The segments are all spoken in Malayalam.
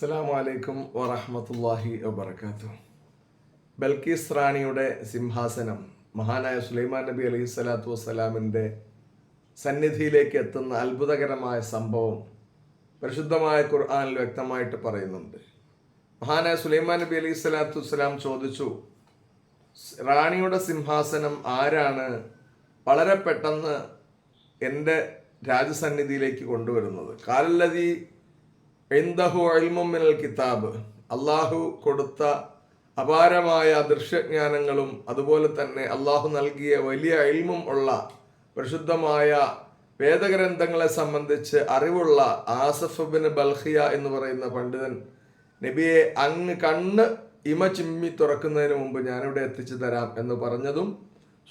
അസ്സലാമു അലൈക്കും വറഹമത്തല്ലാഹി വബർക്കാത്തു ബൽക്കീസ് റാണിയുടെ സിംഹാസനം മഹാനായ സുലൈമാൻ നബി അലൈഹി സ്വലാത്തു വസ്സലാമിന്റെ സന്നിധിയിലേക്ക് എത്തുന്ന അത്ഭുതകരമായ സംഭവം പരിശുദ്ധമായ ഖുർആാനിൽ വ്യക്തമായിട്ട് പറയുന്നുണ്ട്. മഹാനായ സുലൈമാൻ നബി അലൈഹി സ്വലാത്തു വസ്സലാം ചോദിച്ചു റാണിയുടെ സിംഹാസനം ആരാണ്? വളരെ പെട്ടെന്ന് എന്റെ രാജസന്നിധിയിലേക്ക് കൊണ്ടുവരുന്നത്. കാലല്ലതി എന്തഹു അൽമുമിനൽ കിതാബ്. അള്ളാഹു കൊടുത്ത അപാരമായ ദൃശ്യജ്ഞാനങ്ങളും അതുപോലെ തന്നെ അള്ളാഹു നൽകിയ വലിയ അൽമും ഉള്ള പരിശുദ്ധമായ വേദഗ്രന്ഥങ്ങളെ സംബന്ധിച്ച് അറിവുള്ള ആസഫ് ബിൻ ബൽഹിയ എന്ന് പറയുന്ന പണ്ഡിതൻ നബിയെ അങ്ങ് കണ്ണ് ഇമ ചിമ്മി തുറക്കുന്നതിന് മുമ്പ് ഞാനിവിടെ എത്തിച്ചു തരാം എന്ന് പറഞ്ഞതും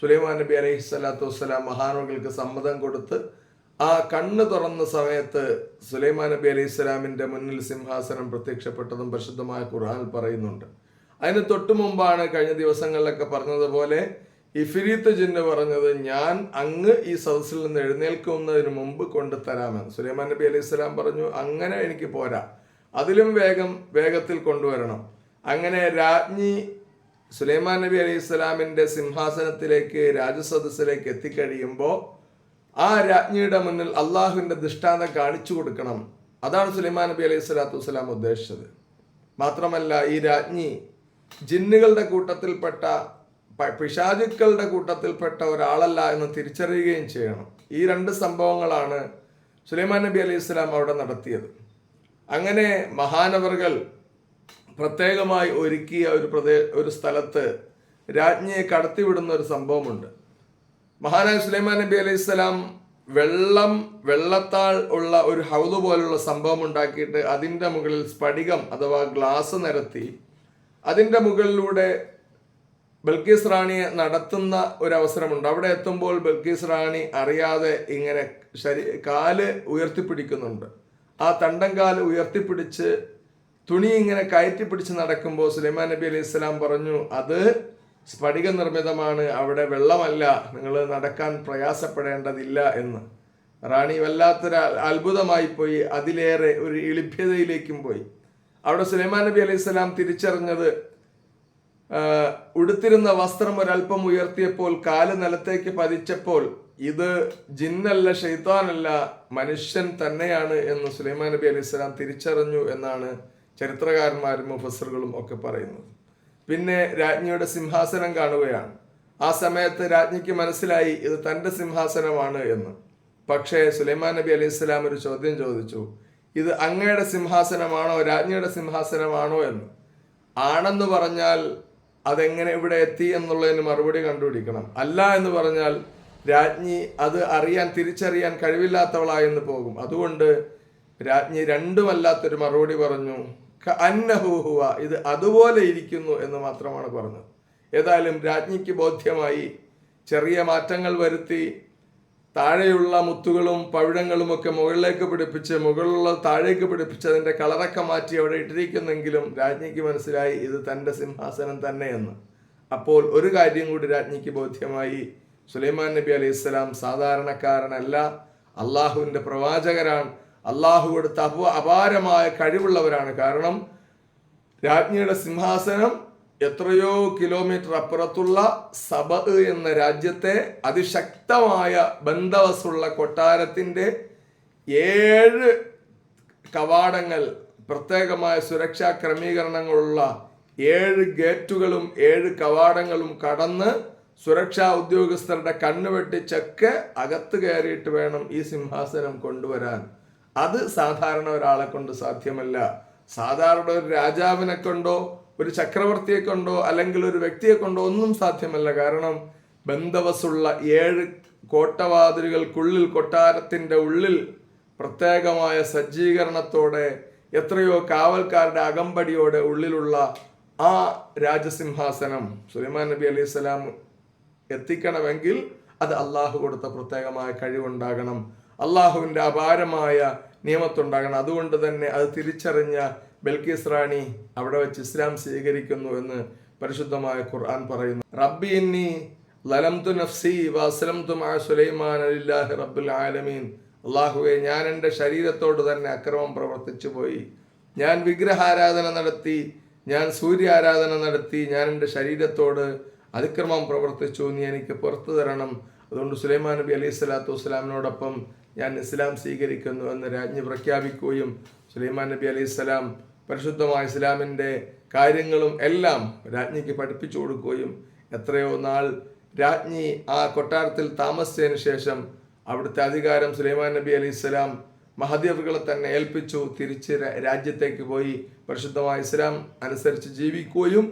സുലൈമാൻ നബി അലൈഹി സ്വലാത്തു വസ്സലാം മഹാനുകൾക്ക് സമ്മതം കൊടുത്ത് ആ കണ്ണ് തുറന്ന സമയത്ത് സുലൈമാൻ നബി അലൈഹി ഇസ്ലാമിന്റെ മുന്നിൽ സിംഹാസനം പ്രത്യക്ഷപ്പെട്ടതും പരിശുദ്ധമായ ഖുർആൻ പറയുന്നുണ്ട്. അതിന് തൊട്ടു മുമ്പാണ് കഴിഞ്ഞ ദിവസങ്ങളിലൊക്കെ പറഞ്ഞതുപോലെ ഇഫിരീത്ത് ജിന്ന് പറഞ്ഞത് ഞാൻ അങ്ങ് ഈ സദസ്സിൽ നിന്ന് എഴുന്നേൽക്കുന്നതിന് മുമ്പ് കൊണ്ടുതരാമെന്ന് സുലൈമാൻ നബി അലൈഹി സ്വലാം പറഞ്ഞു അങ്ങനെ എനിക്ക് പോരാ. അതിലും വേഗം വേഗത്തിൽ കൊണ്ടുവരണം. അങ്ങനെ രാജ്ഞി സുലൈമാൻ നബി അലൈഹി ഇസ്ലാമിന്റെ സിംഹാസനത്തിലേക്ക് രാജസദസ്സിലേക്ക് എത്തിക്കഴിയുമ്പോൾ ആ രാജ്ഞിയുടെ മുന്നിൽ അള്ളാഹുവിന്റെ ദൃഷ്ടാന്തം കാണിച്ചു കൊടുക്കണം. അതാണ് സുലൈമാൻ നബി അലൈഹി സ്വലാത്തു വസ്സലാം ഉദ്ദേശിച്ചത്. മാത്രമല്ല ഈ രാജ്ഞി ജിന്നുകളുടെ കൂട്ടത്തിൽപ്പെട്ട പിശാചുക്കളുടെ കൂട്ടത്തിൽപ്പെട്ട ഒരാളല്ല എന്ന് തിരിച്ചറിയുകയും ചെയ്യണം. ഈ രണ്ട് സംഭവങ്ങളാണ് സുലൈമാൻ നബി അലൈഹി സ്വലാം അവിടെ നടത്തിയത്. അങ്ങനെ മഹാനവറുകൾ പ്രത്യേകമായി ഒരുക്കിയ ഒരു പ്രദേ ഒരു സ്ഥലത്ത് രാജ്ഞിയെ കടത്തിവിടുന്ന ഒരു സംഭവമുണ്ട്. മഹാനായ സുലൈമാൻ നബി അലൈഹി സ്വലാം വെള്ളം വെള്ളത്താൾ ഉള്ള ഒരു ഹൗദ് പോലുള്ള സംഭവം ഉണ്ടാക്കിയിട്ട് അതിന്റെ മുകളിൽ സ്ഫടികം അഥവാ ഗ്ലാസ് നിരത്തി അതിന്റെ മുകളിലൂടെ ബൽക്കീസ് റാണിയെ നടത്തുന്ന ഒരു അവസരമുണ്ട്. അവിടെ എത്തുമ്പോൾ ബൽക്കീസ് റാണി അറിയാതെ ഇങ്ങനെ ശരീ കാൽ ഉയർത്തിപ്പിടിക്കുന്നുണ്ട്. ആ തണ്ടം കാൽ ഉയർത്തിപ്പിടിച്ച് തുണി ഇങ്ങനെ കയറ്റി പിടിച്ച് നടക്കുമ്പോൾ സുലൈമാൻ നബി അലൈഹി സ്വലാം പറഞ്ഞു അത് സ്ഫടിക നിർമ്മിതമാണ് അവിടെ വെള്ളമല്ല നിങ്ങൾ നടക്കാൻ പ്രയാസപ്പെടേണ്ടതില്ല എന്ന്. റാണി വല്ലാത്തൊരു അത്ഭുതമായി പോയി അതിലേറെ ഒരു എളിഭ്യതയിലേക്കും പോയി. അവിടെ സുലൈമാൻ നബി അലൈഹി സ്വലാം തിരിച്ചറിഞ്ഞത് ഉടുത്തിരുന്ന വസ്ത്രം ഒരല്പം ഉയർത്തിയപ്പോൾ കാൽ നിലത്തേക്ക് പതിച്ചപ്പോൾ ഇത് ജിന്നല്ല ഷെയ്ത്താനല്ല മനുഷ്യൻ തന്നെയാണ് എന്ന് സുലൈമാൻ നബി അലൈഹി സ്വലാം തിരിച്ചറിഞ്ഞു എന്നാണ് ചരിത്രകാരന്മാരും മുഫസറുകളും ഒക്കെ പറയുന്നത്. പിന്നെ രാജ്ഞിയുടെ സിംഹാസനം കാണുകയാണ്. ആ സമയത്ത് രാജ്ഞിക്ക് മനസ്സിലായി ഇത് തന്റെ സിംഹാസനമാണ് എന്ന്. പക്ഷേ സുലൈമാൻ നബി അലൈഹി സ്വലാം ഒരു ചോദ്യം ചോദിച്ചു ഇത് അങ്ങയുടെ സിംഹാസനമാണോ രാജ്ഞിയുടെ സിംഹാസനമാണോ എന്ന്. ആണെന്ന് പറഞ്ഞാൽ അതെങ്ങനെ ഇവിടെ എത്തി എന്നുള്ളതിന് മറുപടി കണ്ടുപിടിക്കണം. അല്ല എന്ന് പറഞ്ഞാൽ രാജ്ഞി അത് അറിയാൻ തിരിച്ചറിയാൻ കഴിവില്ലാത്തവളായെന്ന് പോകും. അതുകൊണ്ട് രാജ്ഞി രണ്ടുമല്ലാത്തൊരു മറുപടി പറഞ്ഞു അന്നഹൂഹുവ ഇത് അതുപോലെ ഇരിക്കുന്നു എന്ന് മാത്രമാണ് പറഞ്ഞത്. ഏതായാലും രാജ്ഞിക്ക് ബോധ്യമായി ചെറിയ മാറ്റങ്ങൾ വരുത്തി താഴെയുള്ള മുത്തുകളും പവിഴങ്ങളും ഒക്കെ മുകളിലേക്ക് പിടിപ്പിച്ച് മുകളിലുള്ള താഴേക്ക് പിടിപ്പിച്ച് അതിന്റെ കളറൊക്കെ മാറ്റി അവിടെ ഇട്ടിരിക്കുന്നെങ്കിലും രാജ്ഞിക്ക് മനസ്സിലായി ഇത് തന്റെ സിംഹാസനം തന്നെയെന്ന്. അപ്പോൾ ഒരു കാര്യം കൂടി രാജ്ഞിക്ക് ബോധ്യമായി സുലൈമാൻ നബി അലൈഹി സ്വലാം സാധാരണക്കാരനല്ല അള്ളാഹുവിന്റെ പ്രവാചകരാണ്. അള്ളാഹു കൊടുത്ത അപ അപാരമായ കഴിവുള്ളവരാണ്. കാരണം രാജ്ഞിയുടെ സിംഹാസനം എത്രയോ കിലോമീറ്റർ അപ്പുറത്തുള്ള സബ എന്ന രാജ്യത്തെ അതിശക്തമായ ബന്ധവസുള്ള കൊട്ടാരത്തിന്റെ ഏഴ് കവാടങ്ങൾ പ്രത്യേകമായ സുരക്ഷാ ക്രമീകരണങ്ങളുള്ള ഏഴ് ഗേറ്റുകളും ഏഴ് കവാടങ്ങളും കടന്ന് സുരക്ഷാ ഉദ്യോഗസ്ഥരുടെ കണ്ണുവെട്ടിച്ചൊക്കെ അകത്ത് കയറിയിട്ട് വേണം ഈ സിംഹാസനം കൊണ്ടുവരാൻ. അത് സാധാരണ ഒരാളെ കൊണ്ട് സാധ്യമല്ല. സാധാരണ ഒരു രാജാവിനെ കൊണ്ടോ ഒരു ചക്രവർത്തിയെ കൊണ്ടോ അല്ലെങ്കിൽ ഒരു വ്യക്തിയെ കൊണ്ടോ ഒന്നും സാധ്യമല്ല. കാരണം ബന്ധവസുള്ള ഏഴ് കോട്ടവാതിലുകൾക്കുള്ളിൽ കൊട്ടാരത്തിന്റെ ഉള്ളിൽ പ്രത്യേകമായ സജ്ജീകരണത്തോടെ എത്രയോ കാവൽക്കാരുടെ അകമ്പടിയോടെ ഉള്ളിലുള്ള ആ രാജസിംഹാസനം സുലൈമാൻ നബി അലൈഹി സ്വലാം എത്തിക്കണമെങ്കിൽ അത് അള്ളാഹു കൊടുത്ത പ്രത്യേകമായ കഴിവുണ്ടാകണം. അള്ളാഹുവിന്റെ അപാരമായ നിയമത്തുണ്ടാകണം. അതുകൊണ്ട് തന്നെ അത് തിരിച്ചറിഞ്ഞ ബൽക്കീസ് റാണി അവിടെ വെച്ച് ഇസ്ലാം സ്വീകരിക്കുന്നു എന്ന് പരിശുദ്ധമായ ഖുർആൻ പറയുന്നു. റബ്ബി ഇന്നി ലലംതു നഫ്സി വസ്ലംതു മാ സുലൈമാൻ അലില്ലാഹി റബ്ബുൽ ആലമീൻ. അള്ളാഹുവെ ഞാൻ എന്റെ ശരീരത്തോട് തന്നെ അക്രമം പ്രവർത്തിച്ചു പോയി. ഞാൻ വിഗ്രഹാരാധന നടത്തി ഞാൻ സൂര്യാരാധന നടത്തി ഞാൻ എന്റെ ശരീരത്തോട് അതിക്രമം പ്രവർത്തിച്ചു. നീ എനിക്ക് പുറത്തു തരണം. അതുകൊണ്ട് സുലൈമാൻ നബി അലൈഹി സ്വലാത്തു വസ്സലാമിനോടൊപ്പം ഞാൻ ഇസ്ലാം സ്വീകരിക്കുന്നു എന്ന് രാജ്ഞി പ്രഖ്യാപിക്കുകയും സുലൈമാൻ നബി അലൈഹി സ്വലാം പരിശുദ്ധമായ ഇസ്ലാമിന്റെ കാര്യങ്ങളും എല്ലാം രാജ്ഞിക്ക് പഠിപ്പിച്ചു കൊടുക്കുകയും എത്രയോ നാൾ രാജ്ഞി ആ കൊട്ടാരത്തിൽ താമസിച്ചതിന് ശേഷം അവിടുത്തെ അധികാരം സുലൈമാൻ നബി അലൈഹി സ്വലാം മഹദേവുകളെ തന്നെ ഏൽപ്പിച്ചു തിരിച്ച് രാജ്യത്തേക്ക് പോയി പരിശുദ്ധമായ ഇസ്ലാം അനുസരിച്ച് ജീവിക്കുകയും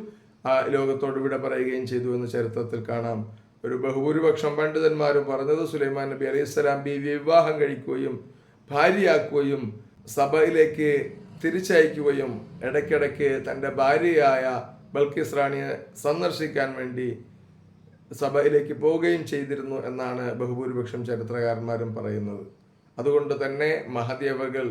ലോകത്തോട് വിട പറയുകയും ചെയ്തു എന്ന് ചരിത്രത്തിൽ കാണാം. ഒരു ബഹുഭൂരിപക്ഷം പണ്ഡിതന്മാരും പറഞ്ഞത് സുലൈമാൻ നബി അലൈഹി സ്വലാം ബീവി വിവാഹം കഴിക്കുകയും ഭാര്യയാക്കുകയും സഭയിലേക്ക് തിരിച്ചയക്കുകയും ഇടയ്ക്കിടയ്ക്ക് തന്റെ ഭാര്യയായ ബൽക്കിസ് റാണിയെ സന്ദർശിക്കാൻ വേണ്ടി സഭയിലേക്ക് പോവുകയും ചെയ്തിരുന്നു എന്നാണ് ബഹുഭൂരിപക്ഷം ചരിത്രകാരന്മാരും പറയുന്നത്. അതുകൊണ്ട് തന്നെ മഹദേവകൾ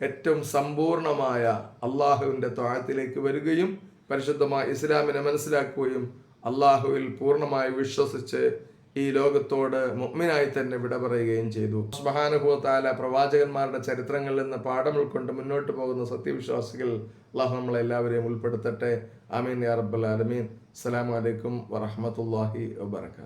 ഏറ്റവും സമ്പൂർണമായ അള്ളാഹുവിന്റെ ത്വാഴത്തിലേക്ക് വരികയും പരിശുദ്ധമായ ഇസ്ലാമിനെ മനസ്സിലാക്കുകയും അള്ളാഹുവിൽ പൂർണമായി വിശ്വസിച്ച് ഈ ലോകത്തോട് മുഗ്മിനായി തന്നെ വിട പറയുകയും ചെയ്തു. സുബ്ഹാനഹുവതാല പ്രവാചകന്മാരുടെ ചരിത്രങ്ങളിൽ നിന്ന് പാഠം ഉൾക്കൊണ്ട് മുന്നോട്ട് പോകുന്ന സത്യവിശ്വാസികൾ അള്ളാഹു നമ്മളെ എല്ലാവരെയും ഉൾപ്പെടുത്തട്ടെ. അമീൻ യാ റബ്ബൽ ആലമീൻ. അസ്സലാമു അലൈക്കും വറഹ്മത്തുള്ളാഹി വബറകാതുഹു.